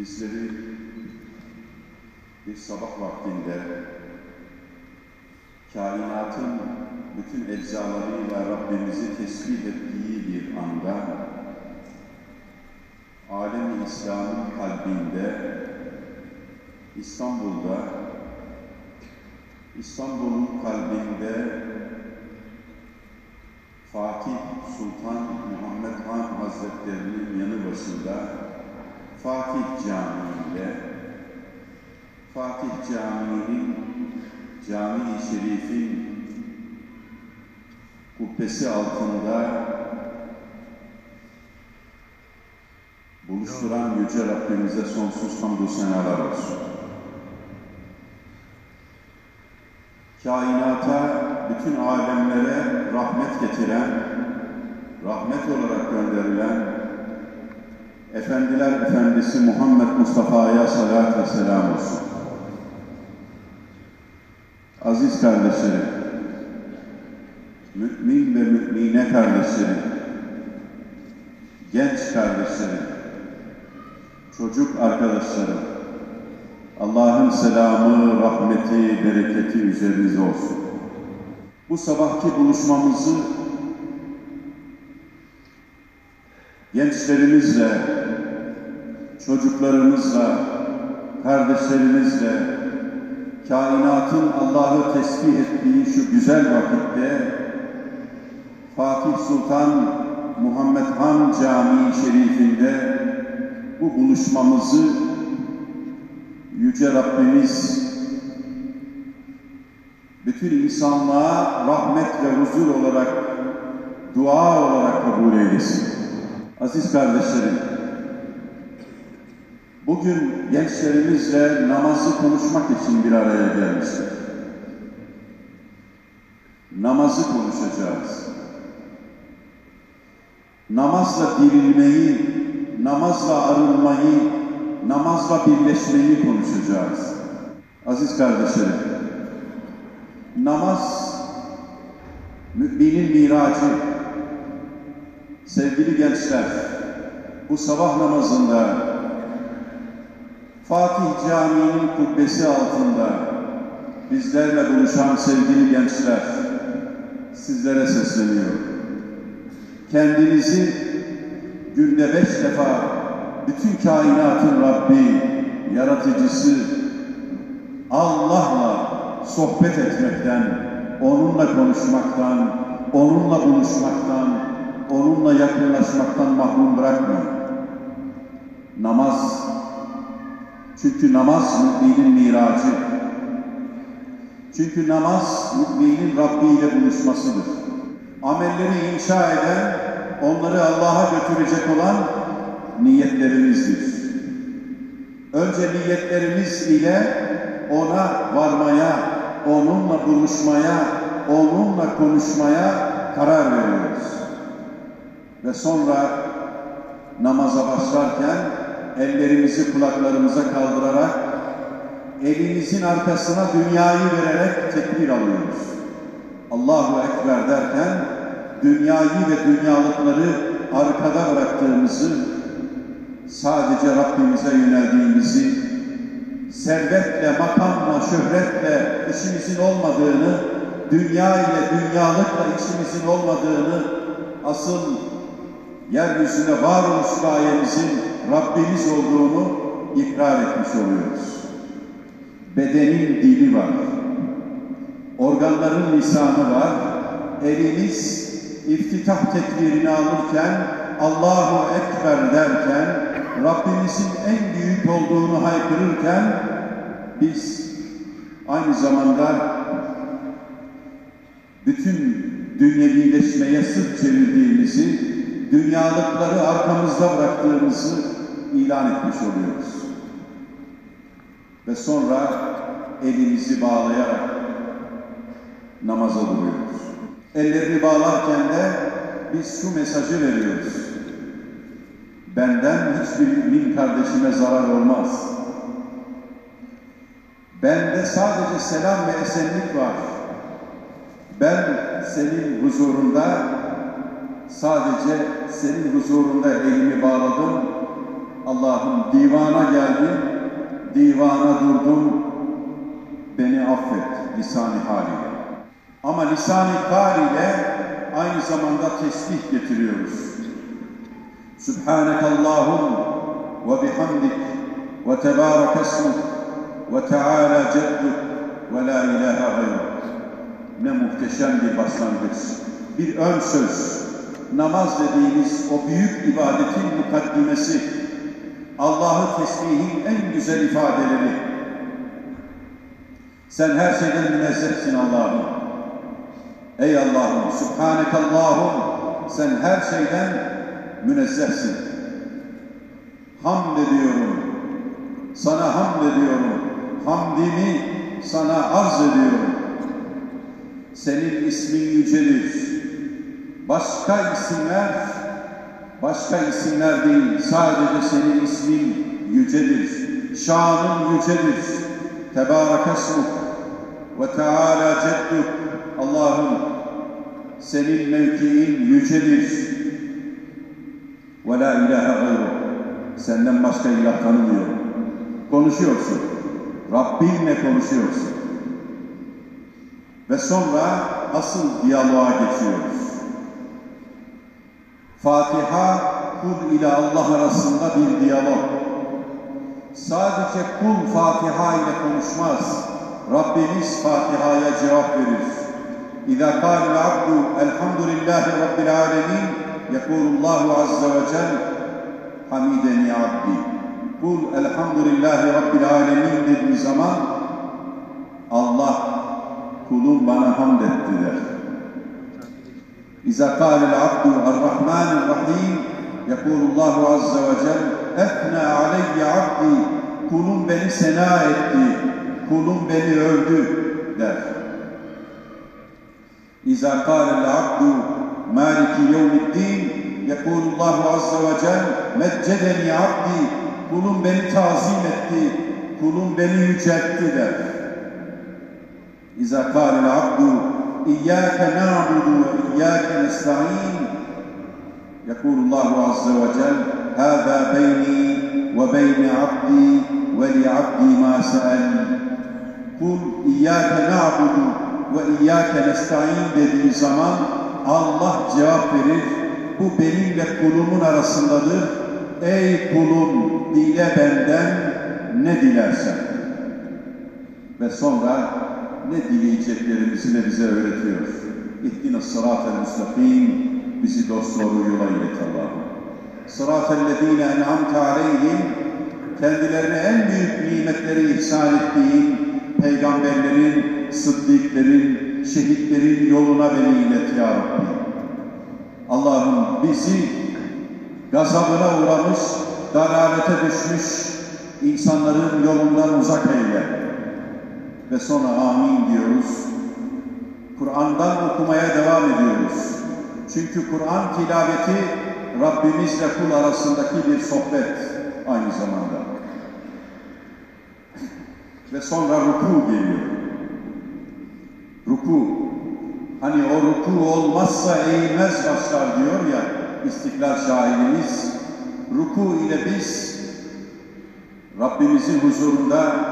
Bizleri bir sabah vaktinde kainatın bütün eczalarıyla Rabbimizi tesbih ettiği bir anda alem İslam'ın kalbinde İstanbul'da İstanbul'un kalbinde Fatih Sultan Muhammed Han Hazretlerinin yanı başında Fatih Camii'nde Fatih Camii'nin Cami-i Şerif'in kubbesi altında buluşturan Yüce Rabbimize sonsuz hamdü senalar olsun. kainata, bütün alemlere rahmet getiren, rahmet olarak gönderilen Efendiler Efendisi Muhammed Mustafa'ya salat ve selam olsun. Aziz kardeşlerim, mümin ve mümine kardeşlerim, genç kardeşlerim, çocuk arkadaşlarım, Allah'ın selamı, rahmeti, bereketi üzerinize olsun. Bu sabahki buluşmamızı gençlerimizle, çocuklarımızla, kardeşlerimizle, kainatın Allah'ı tesbih ettiği şu güzel vakitte Fatih Sultan Muhammed Han Camii Şerifinde bu buluşmamızı Yüce Rabbimiz bütün insanlığa rahmet ve huzur olarak, dua olarak kabul eylesin. Aziz kardeşlerim, bugün gençlerimizle namazı konuşmak için bir araya gelmiştik. Namazı konuşacağız. Namazla dirilmeyi, namazla arınmayı, namazla birleşmeyi konuşacağız. Aziz kardeşlerim, namaz müminin miracı. Sevgili gençler, bu sabah namazında Fatih Camii'nin kubbesi altında bizlerle buluşan sevgili gençler, sizlere sesleniyorum. Kendinizi günde beş defa bütün kainatın Rabbi, yaratıcısı Allah'la sohbet etmekten, onunla konuşmaktan, onunla buluşmaktan, onunla yakınlaşmaktan mahrum bırakmayın. Namaz, çünkü namaz müminin miracı. Çünkü namaz müminin Rabbi ile buluşmasıdır. Amelleri inşa eden, onları Allah'a götürecek olan niyetlerimizdir. Önce niyetlerimiz ile ona varmaya, onunla buluşmaya, onunla konuşmaya karar veriyoruz. Ve sonra namaza başlarken ellerimizi kulaklarımıza kaldırarak elimizin arkasına dünyayı vererek tekbir alıyoruz. Allahu Ekber derken dünyayı ve dünyalıkları arkada bıraktığımızı sadece Rabbimize yöneldiğimizi, servetle, makamla, şöhretle işimizin olmadığını, dünya ile dünyalıkla işimizin olmadığını, asıl yeryüzünde varoluş gayemizin Rabbimiz olduğunu ikrar etmiş oluyoruz. Bedenin dili var. Organların lisanı var. Eliniz iftitah tekbirini alırken Allahu Ekber derken Rabbimizin en büyük olduğunu haykırırken biz aynı zamanda bütün dünyevileşmeye sırt çevirdiğimizi, dünyalıkları arkamızda bıraktığımızı ilan etmiş oluyoruz. Ve sonra elimizi bağlayarak namaza duruyoruz. Ellerini bağlarken de biz şu mesajı veriyoruz. Benden hiçbir mümin kardeşime zarar olmaz. Bende sadece selam ve esenlik var. Ben senin huzurunda sadece senin huzurunda elimi bağladım. Allah'ım divana geldim, divana durdum. Beni affet lisan-ı haliyle. Ama lisan-ı haliyle aynı zamanda tesbih getiriyoruz. Subhaneke Allahum ve bihamdik ve tebarek esmuk ve teala cedduk ve la ilahe gayruk. Ne muhteşem bir başlangıç. Bir ön söz. Namaz dediğimiz o büyük ibadetin mukaddimesi. Allah'ı tesbihin en güzel ifadeleri. Sen her şeyden münezzehsin Allah'ım. Ey Allah'ım, Subhaneke Allah'ım, sen her şeyden münezzehsin. Hamd ediyorum, sana hamd ediyorum, hamdimi sana arz ediyorum. Senin ismin yücedir. Başka isimler, başka isimler değil, sadece senin ismin yücedir. Şanın yücedir. Tebarek esmuk ve teala cedduk. Allah'ım senin mevkiin yücedir. Ve la ilahe gayruk. Senden başka ilah tanımıyorum. Konuşuyorsun. Rabbinle konuşuyorsun. Ve sonra asıl diyaloğa geçiyoruz. Fatiha kul ile Allah arasında bir diyalog. Sadece kul Fatiha ile konuşmaz. Rabbimiz Fatiha'ya cevap verir. İza kâle abdu elhamdülillahi rabbil alemin yekulullahu azze ve cel hamideni abdi. Kul elhamdülillahi rabbil alemin dediği zaman Allah kulum bana hamd etti der. İza kâlel abdu er-Rahmanir-Rahim yekulullahu azze ve cel efna aleyye abdi kulum beni sena etti, kulum beni övdü der. İza kâlel abdu maliki yevmiddin yekulullahu azze ve cel meccedeni abdi kulum beni tazim etti, kulum beni yüceltti der. إذا قال العبد إياك نعبد وإياك نستعين يقول الله عز وجل هذا بيني وبين عبدي ولعبدي ما سأل قل إياك نعبد وإياك نستعين dediği zaman Allah cevap verir. Bu benimle kulumun arasındadır. Ey kulum dile benden ne dilersen. Ve sonra ne dileyeceklerimizi de bize öğretiyor. İhdina sıratel müstakim, bizi dost doğru yola ilet Allah'ım. Sıratellezine en'amte aleyhim, kendilerine en büyük nimetleri ihsan ettiğin peygamberlerin, sıddıkların, şehitlerin yoluna beni ilet ya Rabbi. Allah'ım bizi gazabına uğramış, dalalete düşmüş insanların yolundan uzak eyle ve sonra amin diyoruz. Kur'an'dan okumaya devam ediyoruz. Çünkü Kur'an tilaveti Rabbimizle kul arasındaki bir sohbet aynı zamanda. Ve sonra ruku geliyor. Ruku. Hani o ruku olmazsa eğilmez başlar diyor ya İstiklal şairimiz. Ruku ile biz Rabbimizin huzurunda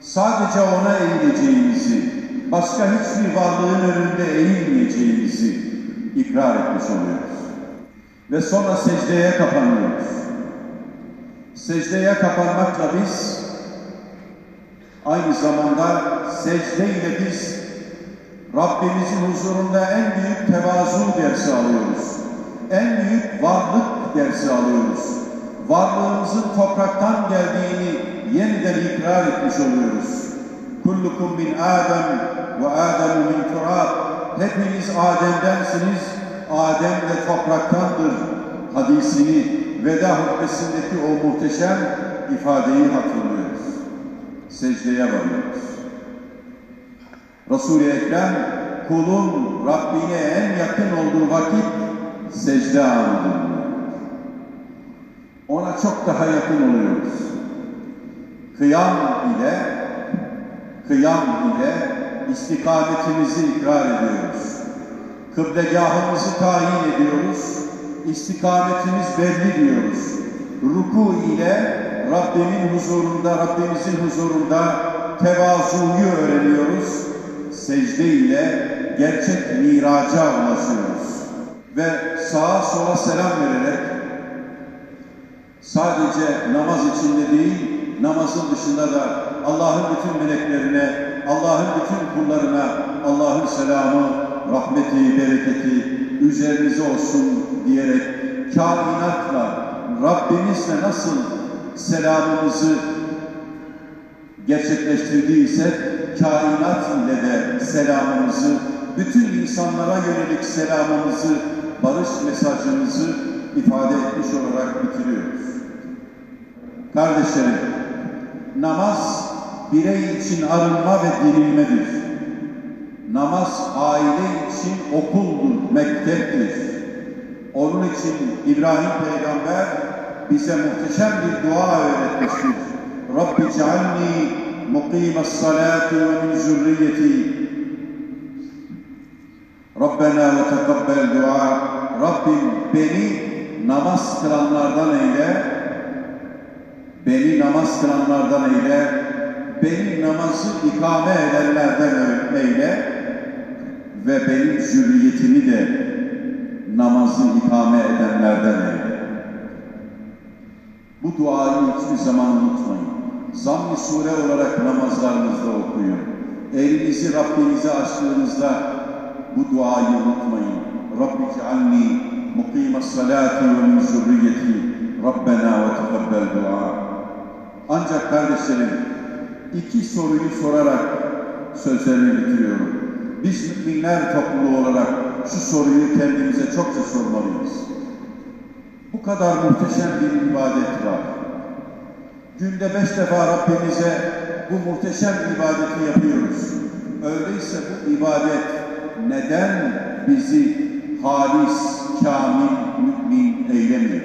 sadece ona eğileceğimizi, başka hiçbir varlığın önünde eğilmeyeceğimizi ikrar etmiş oluyoruz. Ve sonra secdeye kapanıyoruz. Secdeye kapanmakla biz Aynı zamanda secde ile biz Rabbimizin huzurunda en büyük tevazu dersi alıyoruz. En büyük varlık dersi alıyoruz. Varlığımızın topraktan geldiğini yeniden ikrar etmiş oluyoruz. Kullukum min Adem ve Adem min turab. Hepiniz Adem'densiniz. Adem de topraktandır. Hadisini veda hutbesindeki o muhteşem ifadeyi hatırlıyoruz. Secdeye varıyoruz. Resul-i Ekrem kulun Rabbine en yakın olduğu vakit secde anıdır. Ona çok daha yakın oluyoruz. Kıyam ile kıyam ile istikametimizi ikrar ediyoruz. Kıblegahımızı tayin ediyoruz. İstikametimiz belli diyoruz. Ruku ile Rabbimin huzurunda, Rabbimizin huzurunda tevazuyu öğreniyoruz. Secde ile gerçek miraca ulaşıyoruz. Ve sağa sola selam vererek sadece namaz içinde değil, namazın dışında da Allah'ın bütün meleklerine, Allah'ın bütün kullarına Allah'ın selamı, rahmeti, bereketi üzerinize olsun diyerek kainatla, Rabbimizle nasıl selamımızı gerçekleştirdiyse kainat ile de selamımızı, bütün insanlara yönelik selamımızı, barış mesajımızı ifade etmiş olarak bitiriyoruz. Kardeşlerim, namaz birey için arınma ve dirilmedir. Namaz aile için okuldur, mekteptir. Onun için İbrahim peygamber bize muhteşem bir dua öğretmiştir. Rabbi cealni muqimas salati ve min zürriyeti. Rabbena ve tekabbel dua. Rabbim beni namaz kılanlardan eyle, beni namaz kılanlardan eyle, beni namazı ikame edenlerden eyle ve benim zürriyetimi de namazı ikame edenlerden eyle. Bu duayı hiçbir zaman unutmayın. Zamm-ı sure olarak namazlarınızda okuyun. Elinizi Rabbinize açtığınızda bu duayı unutmayın. Rabbi cealni mukimas salati ve min zürriyeti Rabbena ve tekabbel dua. Ancak kardeşlerim iki soruyu sorarak sözlerimi bitiriyorum. Biz müminler topluluğu olarak şu soruyu kendimize çokça sormalıyız. Bu kadar muhteşem bir ibadet var. Günde beş defa Rabbimize bu muhteşem ibadeti yapıyoruz. Öyleyse bu ibadet neden bizi halis, kamil, mümin eylemiyor?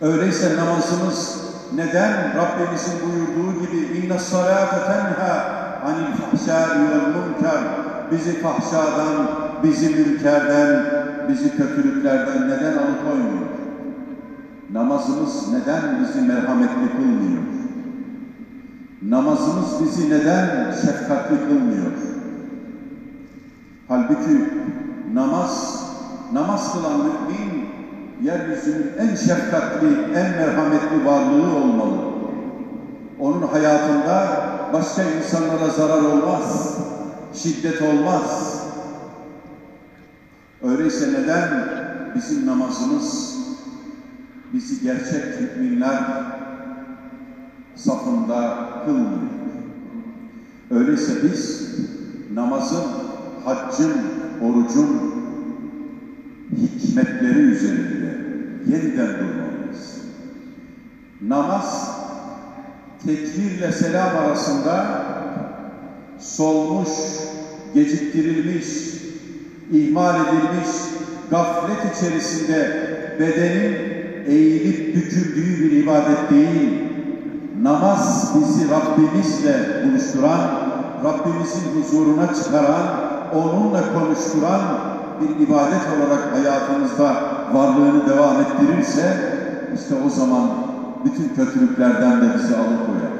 Öyleyse namazımız neden Rabbimizin buyurduğu gibi inna salate tenha anil fahşâi vel münker bizi fahşadan, bizi münkerden, bizi kötülüklerden neden alıkoymuyor? Namazımız neden bizi merhametli kılmıyor? Namazımız bizi neden şefkatli kılmıyor? Halbuki namaz, namaz kılan mümin yeryüzünün en şefkatli, en merhametli varlığı olmalı. Onun hayatında başka insanlara zarar olmaz, şiddet olmaz. Öyleyse neden bizim namazımız bizi gerçek müminler safında kılmıyor? Öyleyse biz namazın, haccın, orucun hikmetleri üzerinde yeniden durmalıyız. Namaz tekbirle selam arasında solmuş, geciktirilmiş, ihmal edilmiş, gaflet içerisinde bedenin eğilip büküldüğü bir ibadet değil. Namaz bizi Rabbimizle buluşturan, Rabbimizin huzuruna çıkaran, onunla konuşturan bir ibadet olarak hayatımızda varlığını devam ettirirse, işte o zaman bütün kötülüklerden de bizi alıkoyar.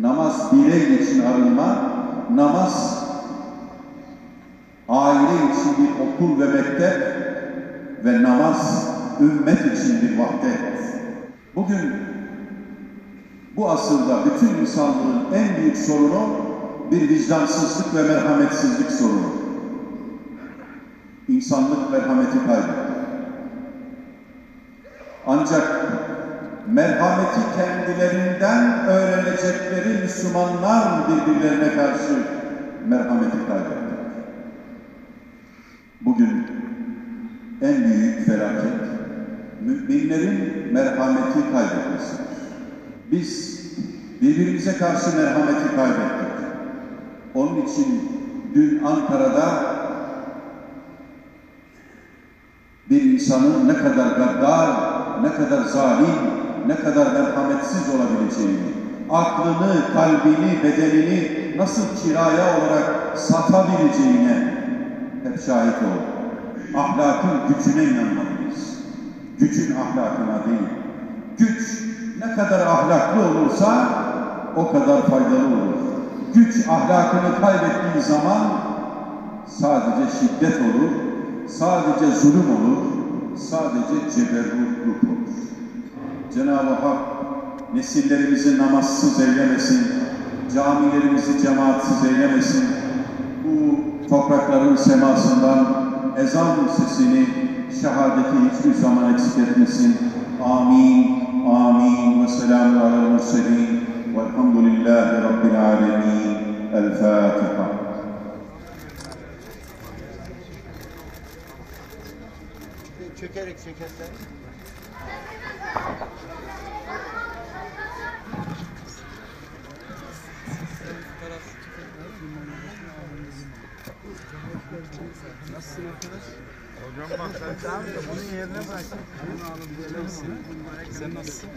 Namaz birey için arınma, namaz aile için bir okul ve mektep ve namaz ümmet için bir vahdet. Bugün Bu asırda bütün insanlığın en büyük sorunu bir vicdansızlık ve merhametsizlik sorunu. İnsanlık merhameti kaybetti. Ancak merhameti kendilerinden öğrenecekleri Müslümanlar birbirlerine karşı merhameti kaybettiler. Bugün en büyük felaket müminlerin merhameti kaybetmesidir. Biz birbirimize karşı merhameti kaybettik. Onun için dün Ankara'da bir insanın ne kadar gaddar, ne kadar zalim, ne kadar merhametsiz olabileceğini, aklını, kalbini, bedenini nasıl kiraya olarak satabileceğine hep şahit olduk. Ahlakın gücüne inanmalıyız. Gücün ahlakına değil. Güç ne kadar ahlaklı olursa o kadar faydalı olur. Güç ahlakını kaybettiği zaman sadece şiddet olur, sadece zulüm olur, sadece ceberrutluk olur. Cenab-ı Hak nesillerimizi namazsız eylemesin, camilerimizi cemaatsiz eylemesin, bu toprakların semasından ezan sesini, şehadeti hiçbir zaman eksik etmesin. Amin, Çökerek çekersen. Hocam bak sen tamam da bunun yerine bırak. Bunu alıp gelirsin. Sen nasılsın?